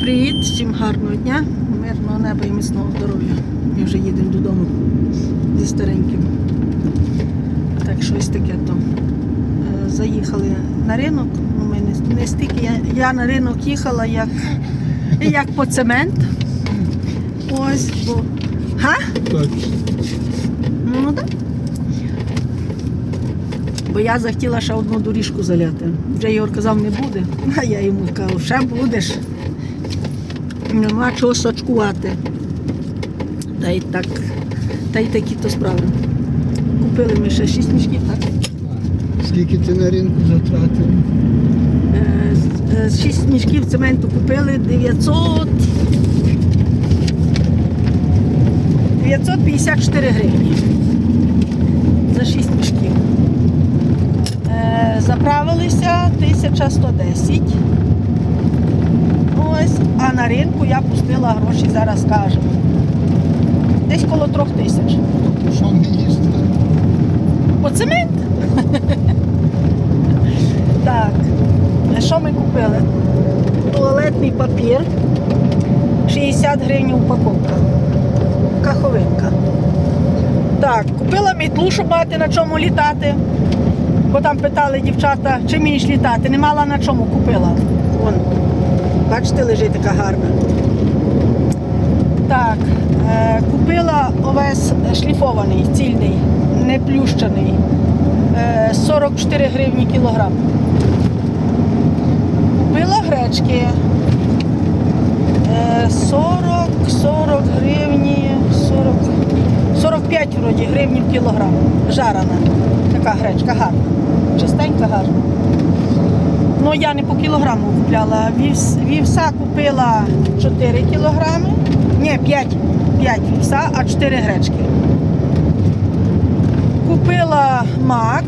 привіт, всім гарного дня, мирного неба і міцного здоров'я. Ми вже їдемо додому зі стареньким. Так, щось таке то. Е, Заїхали на ринок. Ну, ми не, не стільки. Я, я на ринок їхала як, як по цемент. Ось, бо. Га? Так, Ну так. Бо я захотіла ще одну доріжку заляти. Вже Ігор казав, не буде. А я йому кажу, ще будеш. Нема чого сачкувати. Та й так, та й такі то справи. Купили ми ще шість мішків, так? скільки ти на ринку затратив? Е, е, Шість мішків цементу купили 900. 954 гривні. За 6 мішків. Е, Заправилися 1110. Ось, а на ринку я пустила гроші, зараз скажемо. Десь коло трьох тисяч. Тобто що не їсти? По цемент? так. Що ми купили? Туалетний папір. 60 гривень упаковка. Каховинка. Так, купила мітлу, щоб мати на чому літати. Бо там питали дівчата, чи вмієш літати. Не мала на чому купила. Вон. Бачите, лежить така гарна. Так, е, купила овес шліфований, цільний, не плющений. Е, 44 гривні кілограм. Купила гречки. Е, 40, 40 гривні, 40, 45 вроді гривнів кілограм. Жарена. Така гречка гарна. Чистенька гарна. Ну я не по кілограму купляла. Вівс, вівса купила 4 кілограми. Ні, 5. 5 вівса, а 4 гречки. Купила мак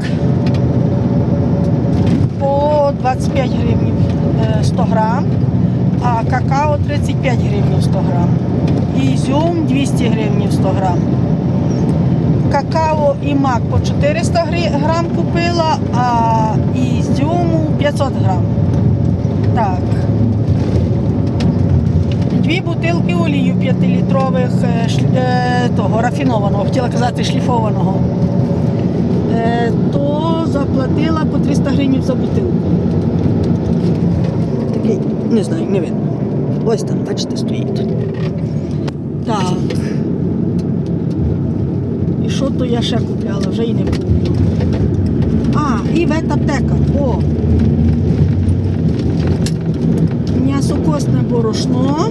по 25 гривень 100 грам, а какао 35 гривень 100 грам. І ізюм 200 гривень 100 грам. Какао і мак по 400 грам купила, а 500 грам. Так. Дві бутилки олію 5-літрових е, е, того рафінованого, хотіла казати шліфованого. Е, То заплатила по 300 гривень за бутилку. Такий, не знаю, не видно. Ось там, бачите, стоїть. Так. І що то я ще купляла, вже і не помню. А, і ветаптека. О! М'ясокосне борошно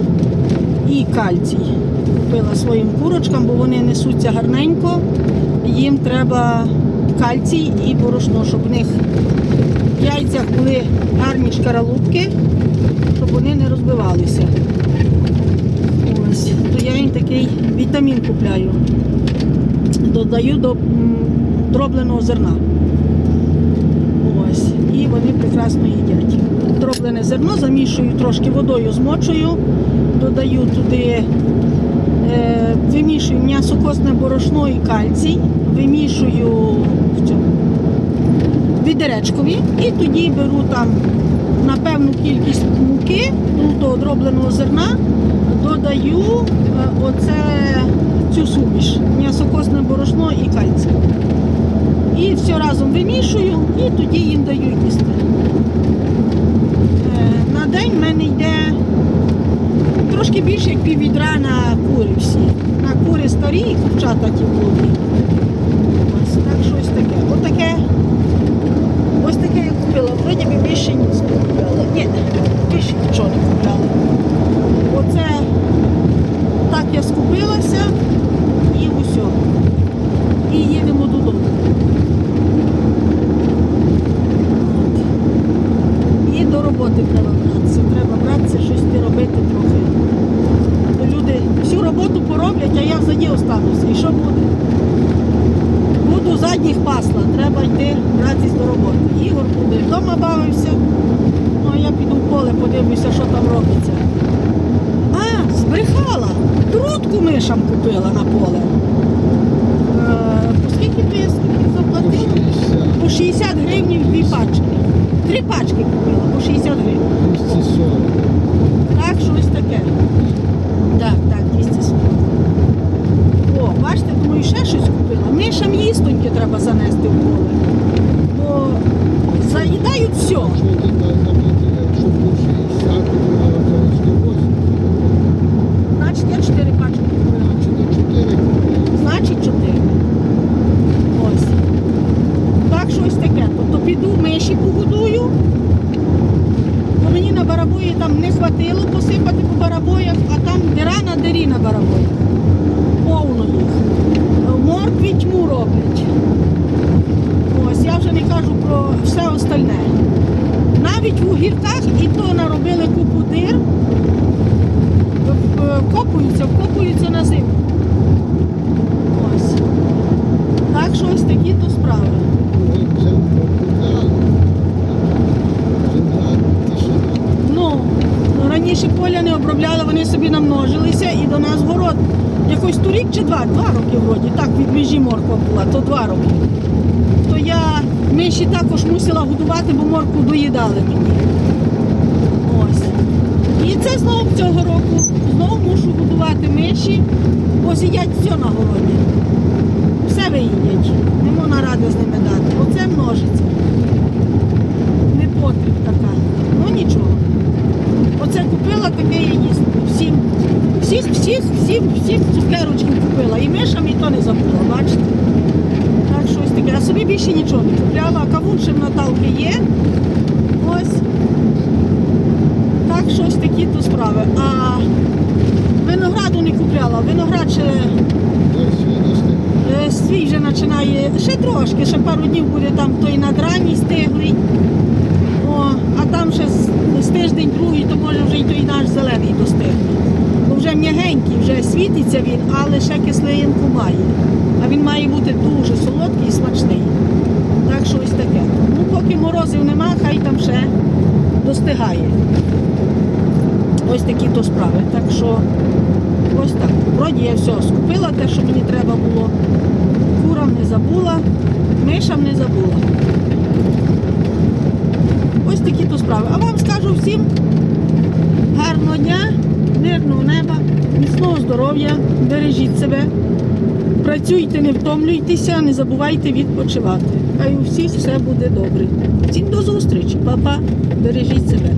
і кальцій. Купила своїм курочкам, бо вони несуться гарненько. Їм треба кальцій і борошно, щоб в них в яйцях були гарні шкаралупки, щоб вони не розбивалися. Ось, то я їм такий вітамін купляю. Додаю до дробленого зерна. Ось. І вони прекрасно їдять. Дроблене зерно замішую трошки водою, змочую, додаю туди, е, вимішую м'ясокосне борошно і кальцій, вимішую в відеречкові і тоді беру там на певну кількість муки, ну, того дробленого зерна, додаю е, оце, цю суміш, м'ясокосне борошно і кальцій. І все разом вимішую і тоді їм даю їсти. Е, На день в мене йде трошки більше, як піввідра на кури всі. На кури старі курчата ті молоді. Ось так щось таке. Отаке. Ось таке я купила. Вроді би більше ніц не купляла. Ні, більше нічого не купляла. Оце так я скупилася і усе. І їдемо додому. От. І до роботи треба братися. Треба братися, щось ти робити трохи. Бо люди всю роботу пороблять, а я взаді остануся. І що буде? Буду задніх пасла, треба йти братись до роботи. Ігор буде вдома бавився. Ну а я піду в поле, подивлюся, що там робиться. А, збрехала! Трутку мишам купила на поле. Е, по скільки ти? 60, По 60 гривень дві пачки. Три пачки купила по 60 гривень. 240. Так, щось таке і ще щось купила. Мишам їстоньки треба занести в поле, бо заїдають все. Все остальне. Навіть в огірках і то наробили купу дир, в- в- копуються, вкопуються на зиму. Ось. Так що ось такі то справи. Ой, це популяр. Земля, тишина. Ну, ну, раніше поля не обробляли, вони собі намножилися і до нас город. Якось торік чи два, два роки вроді, так від межі морква була, то два роки. То я миші також мусила годувати, бо морку доїдали мені. Ось. І це знову цього року. Знову мушу годувати миші, бо з'їдять все на городі. Все виїдять. Не можна ради з ними дати. Оце множиться. Не така. Ну нічого. Оце купила, таке я їсти. Всім. Всі, всі, всі, всі цукерочки купила. І мишам і то не забула, бачите? Так, щось таке. А собі більше нічого не купляла, кавун ще в Наталки є. Ось. Так, щось такі то справи. А винограду не купляла. Виноград ще. Е, Свій вже починає ще трошки, ще пару днів буде там той надранній стиглий. О, а там ще з, з тиждень другий, то може вже й той наш зелений достигне. Бо вже м'ягенький, вже світиться він, але ще кислинку має. А він має бути дуже солодкий і смачний. Так що ось таке. Ну, поки морозів нема, хай там ще достигає. Ось такі то справи. Так що ось так. Вроді я все скупила, те, що мені треба було. Курам не забула, мишам не забула. Ось такі то справи. А вам скажу всім гарного дня, мирного неба, міцного здоров'я, бережіть себе, працюйте, не втомлюйтеся, не забувайте відпочивати. Хай у всіх все буде добре. Всім до зустрічі, Па-па, бережіть себе.